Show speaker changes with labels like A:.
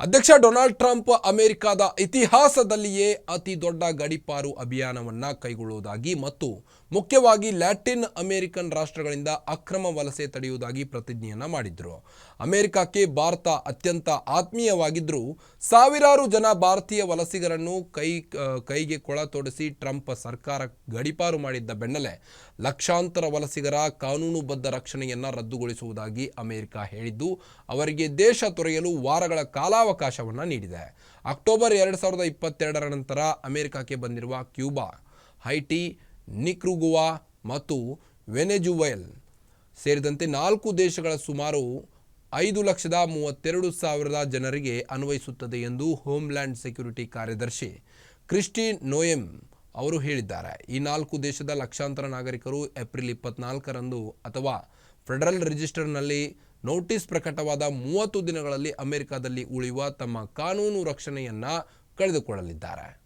A: ಅಧ್ಯಕ್ಷ Donald Trump ಅಮೆರಿಕದ ಇತಿಹಾಸದಲ್ಲಿಯೇ ಅತಿ ದೊಡ್ಡ ಗಡಿಪಾರು ಅಭಿಯಾನವನ್ನು ಕೈಗೊಳ್ಳುವುದಾಗಿ ಮತ್ತು ಮುಖ್ಯವಾಗಿ ಲ್ಯಾಟಿನ್ ಅಮೆರಿಕನ್ ರಾಷ್ಟ್ರಗಳಿಂದ ಅಕ್ರಮ ವಲಸೆ ತಡೆಯುವುದಾಗಿ ಪ್ರತಿಜ್ಞೆಯನ್ನು ಮಾಡಿದ್ರು. ಅಮೆರಿಕಕ್ಕೆ ಭಾರತ ಅತ್ಯಂತ ಆತ್ಮೀಯವಾಗಿದ್ದರೂ ಸಾವಿರಾರು ಜನ ಭಾರತೀಯ ವಲಸಿಗರನ್ನು ಕೈ ಕೈಗೆ ಕೊಳ ತೊಡಿಸಿ ಟ್ರಂಪ್ ಸರ್ಕಾರ ಗಡಿಪಾರು ಮಾಡಿದ್ದ ಬೆನ್ನಲ್ಲೇ ಲಕ್ಷಾಂತರ ವಲಸಿಗರ ಕಾನೂನುಬದ್ಧ ರಕ್ಷಣೆಯನ್ನ ರದ್ದುಗೊಳಿಸುವುದಾಗಿ ಅಮೆರಿಕ ಹೇಳಿದ್ದು, ಅವರಿಗೆ ದೇಶ ತೊರೆಯಲು ವಾರಗಳ ಕಾಲಾವಕಾಶವನ್ನು ನೀಡಿದೆ. ಅಕ್ಟೋಬರ್ ಎರಡು ಸಾವಿರದ ಇಪ್ಪತ್ತೆರಡರ ನಂತರ ಅಮೆರಿಕಕ್ಕೆ ಬಂದಿರುವ ಕ್ಯೂಬಾ, ಹೈಟಿ, ನಿಕ್ರುಗುವಾ ಮತ್ತು ವೆನೆಜುವೆಲ್ ಸೇರಿದಂತೆ ನಾಲ್ಕು ದೇಶಗಳ ಸುಮಾರು ಐದು ಲಕ್ಷದ ಮೂವತ್ತೆರಡು ಸಾವಿರದ ಜನರಿಗೆ ಅನ್ವಯಿಸುತ್ತದೆ ಎಂದು ಹೋಮ್ಲ್ಯಾಂಡ್ ಸೆಕ್ಯುರಿಟಿ ಕಾರ್ಯದರ್ಶಿ ಕ್ರಿಸ್ಟಿ ನೋಯೆಮ್ ಅವರು ಹೇಳಿದ್ದಾರೆ. ಈ ನಾಲ್ಕು ದೇಶದ ಲಕ್ಷಾಂತರ ನಾಗರಿಕರು ಏಪ್ರಿಲ್ ಇಪ್ಪತ್ನಾಲ್ಕರಂದು ಅಥವಾ ಫೆಡರಲ್ ರಿಜಿಸ್ಟರ್ನಲ್ಲಿ ನೋಟಿಸ್ ಪ್ರಕಟವಾದ ಮೂವತ್ತು ದಿನಗಳಲ್ಲಿ ಅಮೆರಿಕದಲ್ಲಿ ಉಳಿಯುವ ತಮ್ಮ ಕಾನೂನು ರಕ್ಷಣೆಯನ್ನ ಕಳೆದುಕೊಳ್ಳಲಿದ್ದಾರೆ.